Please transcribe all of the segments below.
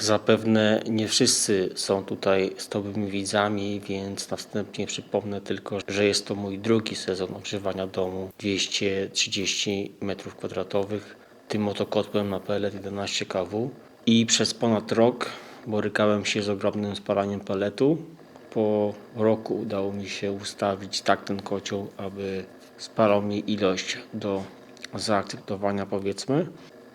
Zapewne nie wszyscy są tutaj stałymi widzami, więc następnie przypomnę tylko, że jest to mój drugi sezon ogrzewania domu 230 m2 tym oto kotłem na pellet 11 kW i przez ponad rok borykałem się z ogromnym spalaniem pelletu. Po roku udało mi się ustawić tak ten kocioł, aby spalał mi ilość do zaakceptowania powiedzmy.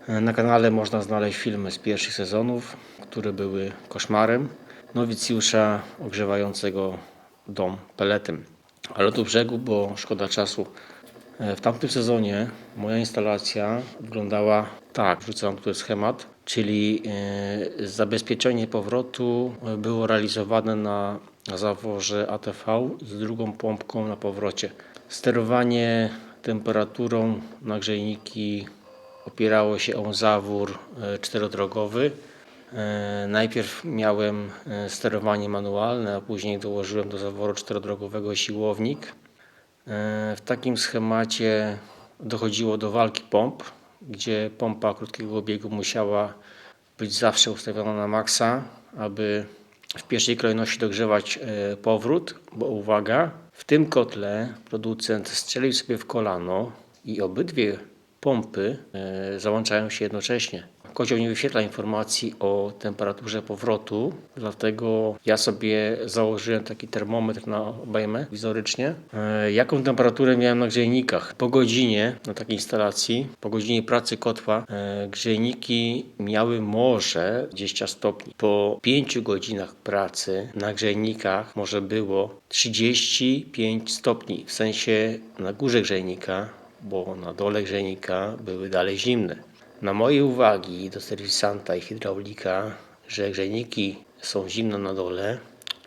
Na kanale można znaleźć filmy z pierwszych sezonów, które były koszmarem nowicjusza ogrzewającego dom peletem. Ale do brzegu, bo szkoda czasu. E, W tamtym sezonie moja instalacja wyglądała tak, wrzucę wam tutaj schemat, czyli e, zabezpieczenie powrotu e, było realizowane na zaworze ATV z drugą pompką na powrocie. Sterowanie temperaturą na grzejniki opierało się o zawór e, czterodrogowy. E, Najpierw miałem e, sterowanie manualne, a później dołożyłem do zaworu czterodrogowego siłownik. W takim schemacie dochodziło do walki pomp, gdzie pompa krótkiego biegu musiała być zawsze ustawiona na maksa, aby w pierwszej kolejności dogrzewać powrót, bo uwaga, w tym kotle producent strzelił sobie w kolano i obydwie pompy e, załączają się jednocześnie. Kocioł nie wyświetla informacji o temperaturze powrotu, dlatego ja sobie założyłem taki termometr na obejmę wizorycznie. E, Jaką temperaturę miałem na grzejnikach? Po godzinie na takiej instalacji, po godzinie pracy kotła, e, grzejniki miały może 20 stopni. Po 5 godzinach pracy na grzejnikach może było 35 stopni, w sensie na górze grzejnika, bo na dole grzejnika były dalej zimne. Na moje uwagi do serwisanta i hydraulika, że grzejniki są zimne na dole,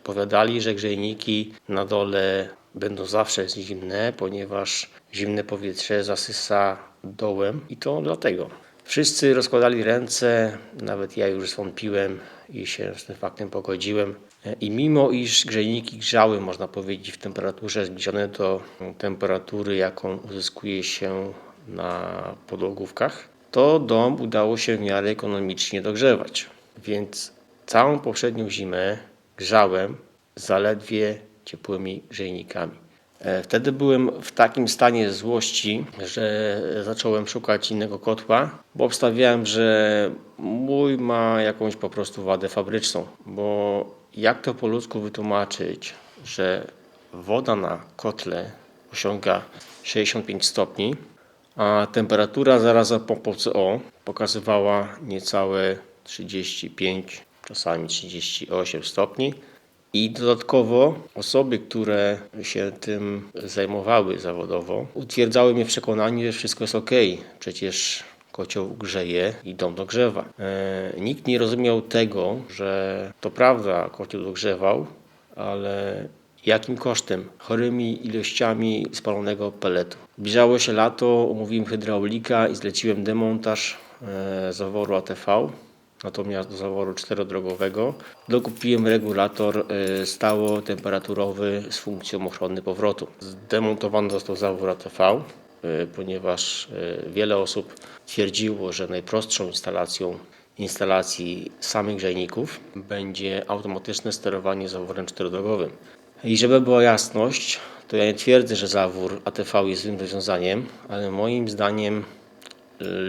powiadali, że grzejniki na dole będą zawsze zimne, ponieważ zimne powietrze zasysa dołem i to dlatego. Wszyscy rozkładali ręce, nawet ja już zwątpiłem i się z tym faktem pogodziłem. I mimo iż grzejniki grzały, można powiedzieć, w temperaturze zbliżonej do temperatury, jaką uzyskuje się na podłogówkach, to dom udało się w miarę ekonomicznie dogrzewać. Więc całą poprzednią zimę grzałem zaledwie ciepłymi grzejnikami. E, Wtedy byłem w takim stanie złości, że zacząłem szukać innego kotła, bo obstawiałem, że mój ma jakąś po prostu wadę fabryczną. Bo jak to po ludzku wytłumaczyć, że woda na kotle osiąga 65 stopni, a temperatura zaraz za pompą CO pokazywała niecałe 35, czasami 38 stopni. I dodatkowo osoby, które się tym zajmowały zawodowo, utwierdzały mnie w przekonaniu, że wszystko jest ok. Przecież kocioł grzeje i dom dogrzewa. E, nikt nie rozumiał tego, że to prawda, kocioł dogrzewał, ale jakim kosztem? Chorymi ilościami spalonego peletu. Zbliżało się lato, umówiłem hydraulika i zleciłem demontaż e, zaworu ATV. Natomiast do zaworu czterodrogowego dokupiłem regulator e, stało temperaturowy z funkcją ochrony powrotu. Zdemontowany został zawór ATV, e, ponieważ e, wiele osób twierdziło, że najprostszą instalacją instalacji samych grzejników będzie automatyczne sterowanie zaworem czterodrogowym. I żeby była jasność, to ja nie twierdzę, że zawór ATV jest złym rozwiązaniem, ale moim zdaniem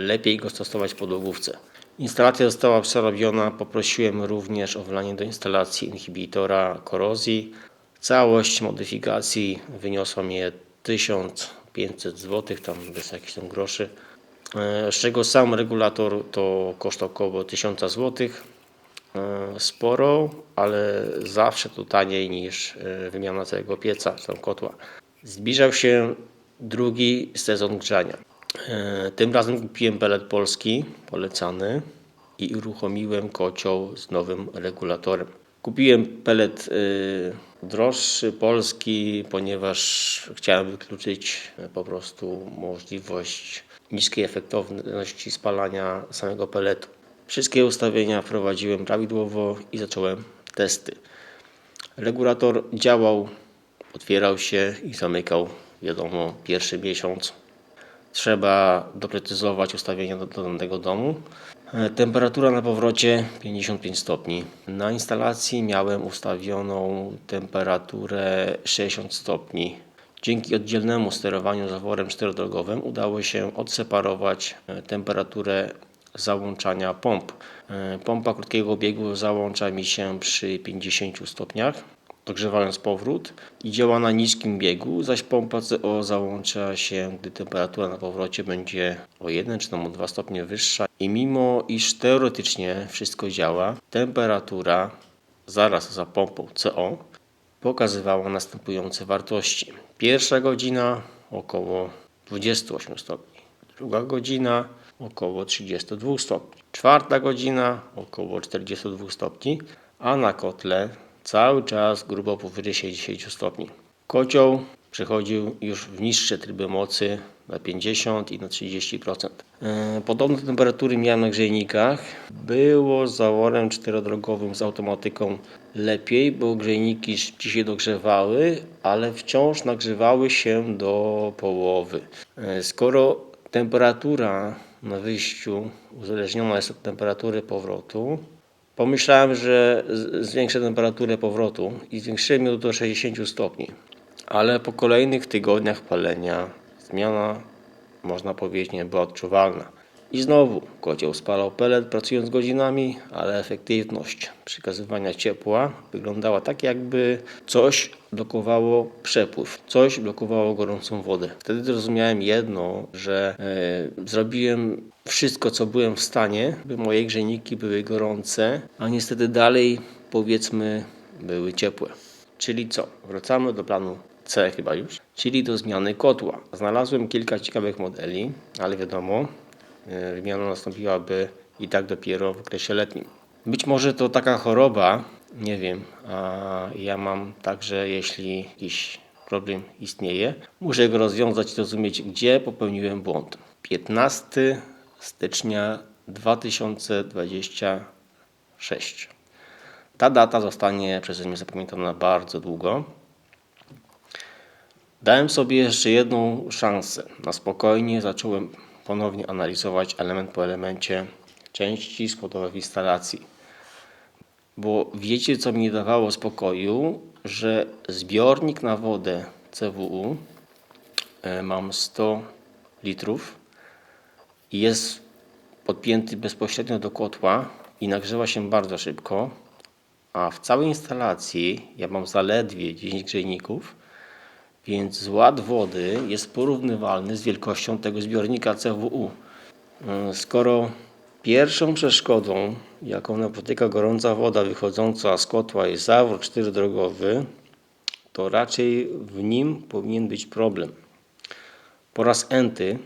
lepiej go stosować w podłogówce. Instalacja została przerobiona. Poprosiłem również o wlanie do instalacji inhibitora korozji. Całość modyfikacji wyniosła mnie 1500 zł, tam bez jakichś tam groszy. E, Z czego sam regulator to koszt około 1000 zł. E, Sporo, ale zawsze to taniej niż e, wymiana całego pieca czy tam kotła. Zbliżał się drugi sezon grzania. E, Tym razem kupiłem pelet polski, polecany i uruchomiłem kocioł z nowym regulatorem. Kupiłem pelet y, droższy, polski, ponieważ chciałem wykluczyć e, po prostu możliwość niskiej efektywności spalania samego peletu. Wszystkie ustawienia wprowadziłem prawidłowo i zacząłem testy. Regulator działał, otwierał się i zamykał, wiadomo, pierwszy miesiąc. Trzeba doprecyzować ustawienia do, do danego domu. E, Temperatura na powrocie 55 stopni. Na instalacji miałem ustawioną temperaturę 60 stopni. Dzięki oddzielnemu sterowaniu zaworem czterodrogowym udało się odseparować e, temperaturę załączania pomp. E, Pompa krótkiego biegu załącza mi się przy 50 stopniach, dogrzewając powrót i działa na niskim biegu, zaś pompa CO załącza się, gdy temperatura na powrocie będzie o 1 czy tam o 2 stopnie wyższa. I mimo iż teoretycznie wszystko działa, temperatura zaraz za pompą CO pokazywała następujące wartości. Pierwsza godzina około 28 stopni, druga godzina około 32 stopni, czwarta godzina około 42 stopni, a na kotle cały czas grubo powyżej 60 stopni. Kocioł przechodził już w niższe tryby mocy na 50 i na 30%. E, Podobne temperatury miałem na grzejnikach. Było z zaworem czterodrogowym z automatyką lepiej, bo grzejniki się dogrzewały, ale wciąż nagrzewały się do połowy. E, Skoro temperatura na wyjściu uzależniona jest od temperatury powrotu, Pomyślałem, że zwiększę temperaturę powrotu i zwiększyłem ją do 60 stopni. Ale po kolejnych tygodniach palenia zmiana, można powiedzieć, nie była odczuwalna. I znowu kocioł spalał pelet pracując godzinami, ale efektywność przekazywania ciepła wyglądała tak, jakby coś blokowało przepływ, coś blokowało gorącą wodę. Wtedy zrozumiałem jedno, że e, zrobiłem wszystko, co byłem w stanie, by moje grzejniki były gorące, a niestety dalej, powiedzmy, były ciepłe. Czyli co? Wracamy do planu C chyba już, czyli do zmiany kotła. Znalazłem kilka ciekawych modeli, ale wiadomo, wymiana nastąpiłaby i tak dopiero w okresie letnim. Być może to taka choroba, nie wiem, a ja mam także, jeśli jakiś problem istnieje, muszę go rozwiązać i zrozumieć, gdzie popełniłem błąd. 15 stycznia 2026. Ta data zostanie przeze mnie zapamiętana bardzo długo. Dałem sobie jeszcze jedną szansę. Na spokojnie zacząłem ponownie analizować element po elemencie części składowe w instalacji. Bo wiecie, co mi dawało spokoju, że zbiornik na wodę CWU e, mam 100 litrów i jest podpięty bezpośrednio do kotła i nagrzewa się bardzo szybko, a w całej instalacji ja mam zaledwie 10 grzejników, więc zład wody jest porównywalny z wielkością tego zbiornika CWU. E, Skoro pierwszą przeszkodą, jaką napotyka gorąca woda wychodząca z kotła jest zawór czterodrogowy, to raczej w nim powinien być problem. Po raz enty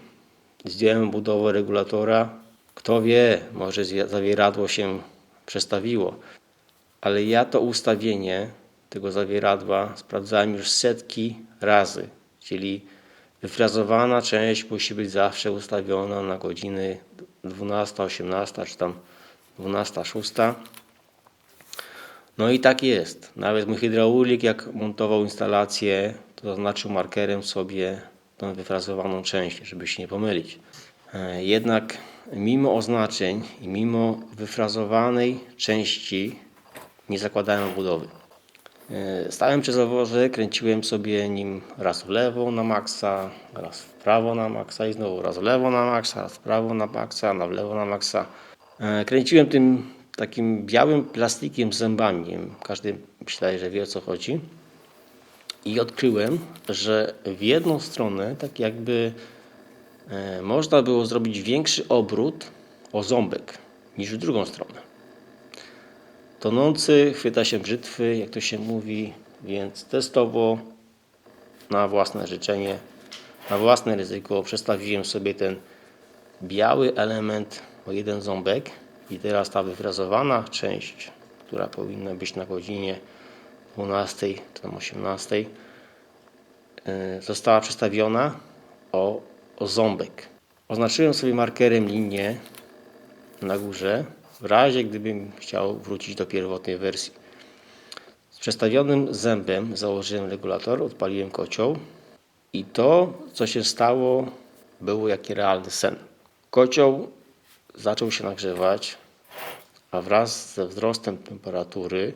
zdjąłem budowę regulatora. Kto wie, może zawieradło się przestawiło. Ale ja to ustawienie tego zawieradła sprawdzałem już setki razy. Czyli wyfrazowana część musi być zawsze ustawiona na godziny 12, 18 czy tam 12, 6. No i tak jest. Nawet mój hydraulik, jak montował instalację, to zaznaczył markerem sobie tą wyfrazowaną część, żeby się nie pomylić. E, Jednak mimo oznaczeń i mimo wyfrazowanej części nie zakładałem budowy. E, Stałem przy zaworze, kręciłem sobie nim raz w lewo na maksa, raz w prawo na maksa i znowu raz w lewo na maksa, raz w prawo na maksa, na w lewo na maksa. E, Kręciłem tym takim białym plastikiem z zębami. Każdy myślał, że wie o co chodzi. I odkryłem, że w jedną stronę tak jakby e, można było zrobić większy obrót o ząbek niż w drugą stronę. Tonący chwyta się brzytwy, jak to się mówi, więc testowo na własne życzenie, na własne ryzyko przestawiłem sobie ten biały element o jeden ząbek i teraz ta wyfrazowana część, która powinna być na godzinie 12 czy tam 18 y, została przestawiona o, o ząbek. Oznaczyłem sobie markerem linię na górze, w razie gdybym chciał wrócić do pierwotnej wersji. Z przestawionym zębem założyłem regulator, odpaliłem kocioł i to, co się stało, było jak realny sen. Kocioł zaczął się nagrzewać, a wraz ze wzrostem temperatury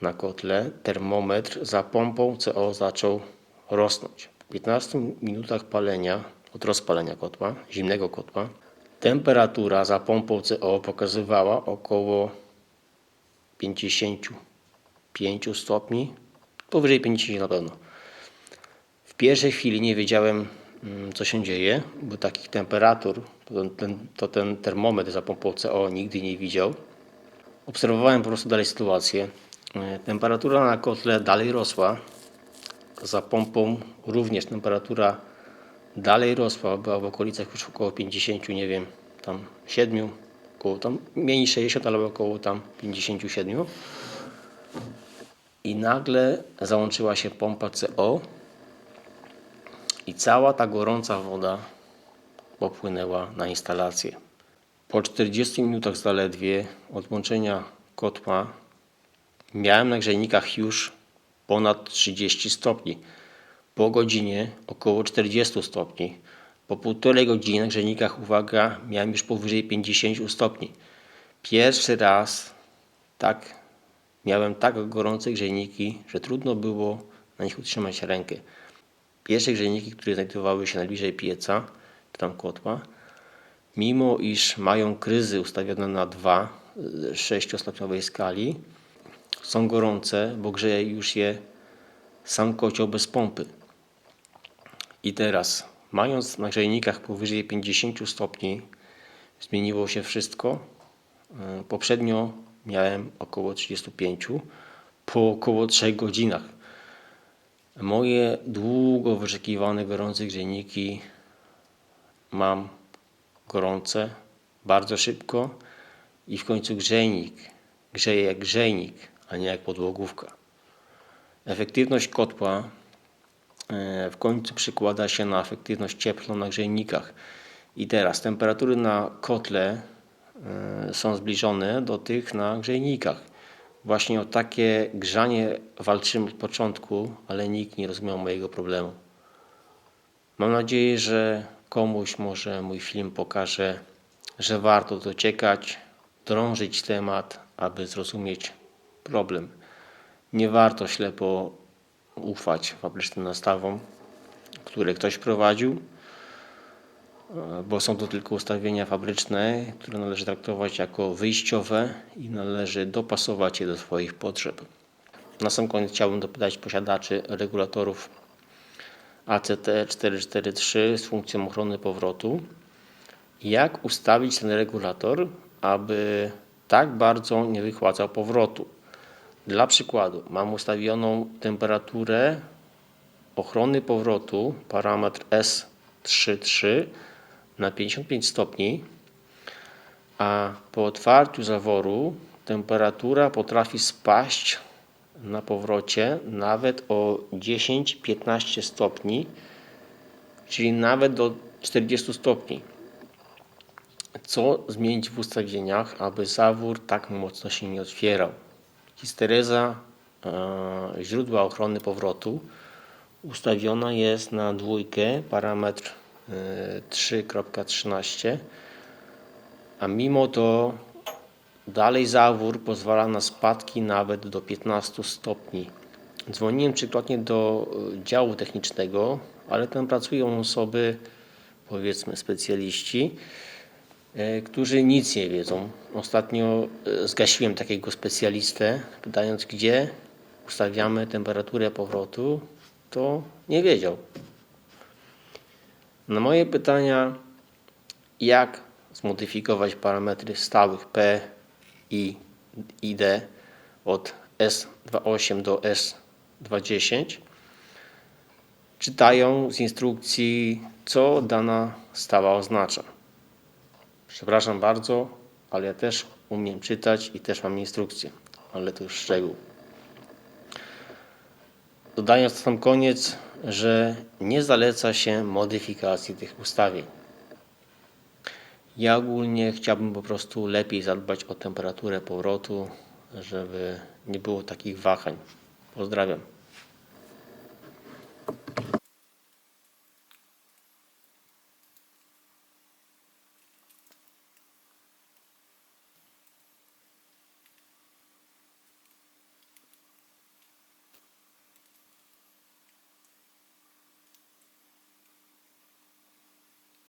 na kotle termometr za pompą CO zaczął rosnąć. Po 15 minutach palenia, od rozpalenia kotła, zimnego kotła, temperatura za pompą CO pokazywała około 55 stopni, powyżej 50 na pewno. W pierwszej chwili nie wiedziałem, mm, co się dzieje, bo takich temperatur to ten, to ten termometr za pompą CO nigdy nie widział. Obserwowałem po prostu dalej sytuację. E, Temperatura na kotle dalej rosła. Za pompą również temperatura dalej rosła. Była w okolicach już około 50, nie wiem, tam 7, około tam mniej niż 60, ale około tam 57. I nagle załączyła się pompa CO i cała ta gorąca woda popłynęła na instalację. Po 40 minutach zaledwie od włączenia kotła miałem na grzejnikach już ponad 30 stopni. Po godzinie około 40 stopni. Po półtorej godziny na grzejnikach, uwaga, miałem już powyżej 50 stopni. Pierwszy raz tak miałem tak gorące grzejniki, że trudno było na nich utrzymać rękę. Pierwsze grzejniki, które znajdowały się najbliżej pieca, czy tam kotła, mimo iż mają kryzy ustawione na 2 z 6-stopniowej skali, są gorące, bo grzeje już je sam kocioł bez pompy. I teraz, mając na grzejnikach powyżej 50 stopni, zmieniło się wszystko. E, Poprzednio miałem około 35 po około 3 godzinach. Moje długo wyczekiwane gorące grzejniki mam gorące bardzo szybko i w końcu grzejnik grzeje jak grzejnik, a nie jak podłogówka. Efektywność kotła w końcu przykłada się na efektywność cieplną na grzejnikach. I teraz temperatury na kotle e, są zbliżone do tych na grzejnikach. Właśnie o takie grzanie walczymy od początku, ale nikt nie rozumiał mojego problemu. Mam nadzieję, że komuś może mój film pokaże, że warto dociekać, drążyć temat, aby zrozumieć problem. Nie warto ślepo ufać fabrycznym nastawom, które ktoś prowadził, e, bo są to tylko ustawienia fabryczne, które należy traktować jako wyjściowe i należy dopasować je do swoich potrzeb. Na sam koniec chciałbym dopytać posiadaczy regulatorów ACT443 z funkcją ochrony powrotu, jak ustawić ten regulator, aby tak bardzo nie wychładzał powrotu. Dla przykładu, mam ustawioną temperaturę ochrony powrotu, parametr S33 na 55 stopni, a po otwarciu zaworu temperatura potrafi spaść na powrocie nawet o 10-15 stopni, czyli nawet do 40 stopni. Co zmienić w ustawieniach, aby zawór tak mocno się nie otwierał? Histereza e, źródła ochrony powrotu. Ustawiona jest na dwójkę, parametr e, 3.13, a mimo to dalej zawór pozwala na spadki nawet do 15 stopni. Dzwoniłem trzykrotnie do e, działu technicznego, ale tam pracują osoby, powiedzmy specjaliści, e, którzy nic nie wiedzą. Ostatnio e, zgasiłem takiego specjalistę, pytając gdzie ustawiamy temperaturę powrotu, to nie wiedział. Na moje pytania, jak zmodyfikować parametry stałych P i ID od S28 do S210, czytają z instrukcji, co dana stała oznacza. Przepraszam bardzo, ale ja też umiem czytać i też mam instrukcję, ale to już szczegół. Dodając na sam koniec, że nie zaleca się modyfikacji tych ustawień. Ja ogólnie chciałbym po prostu lepiej zadbać o temperaturę powrotu, żeby nie było takich wahań. Pozdrawiam.